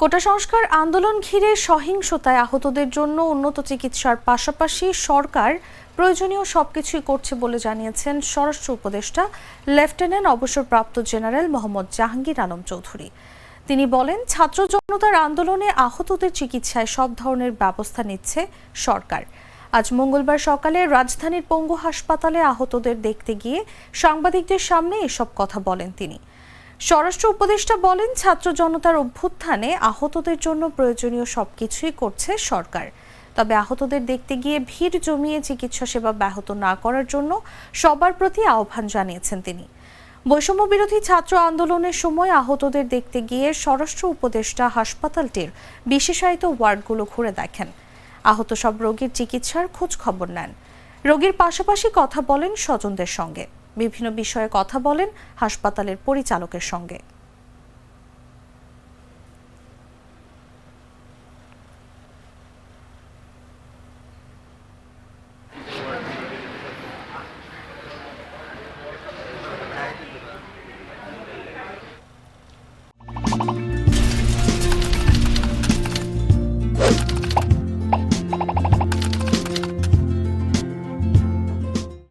কোটা সংস্কার আন্দোলন ঘিরে সহিংসতায় আহতদের জন্য উন্নত চিকিৎসার পাশাপাশি সরকার প্রয়োজনীয় সবকিছুই করছে বলে জানিয়েছেন স্বরাষ্ট্র উপদেষ্টা লেফটেন্যান্ট অবসরপ্রাপ্ত জেনারেল মোহাম্মদ জাহাঙ্গীর আলম চৌধুরী। তিনি বলেন, ছাত্র জনতার আন্দোলনে আহতদের চিকিৎসায় সব ধরনের ব্যবস্থা নিচ্ছে সরকার। আজ মঙ্গলবার সকালে রাজধানীর পঙ্গু হাসপাতালে আহতদের দেখতে গিয়ে সাংবাদিকদের সামনে এসব কথা বলেন তিনি। স্বরাষ্ট্র উপদেষ্টা বলেন, ছাত্র জনতার অভ্যুত্থানে আহতদের জন্য প্রয়োজনীয় সবকিছুই করছে সরকার। তবে আহতদের দেখতে গিয়ে ভিড় জমিয়ে চিকিৎসা সেবা ব্যাহত না করার জন্য সবার প্রতি আহ্বান জানিয়েছেন তিনি। বৈষম্য বিরোধী ছাত্র আন্দোলনের সময় আহতদের দেখতে গিয়ে স্বরাষ্ট্র উপদেষ্টা হাসপাতালটির বিশেষায়িত ওয়ার্ডগুলো ঘুরে দেখেন। আহত সব রোগীর চিকিৎসার খোঁজ খবর নেন। রোগীর পাশাপাশি কথা বলেন স্বজনদের সঙ্গে। বিভিন্ন বিষয়ে কথা বলেন হাসপাতালের পরিচালকের সঙ্গে।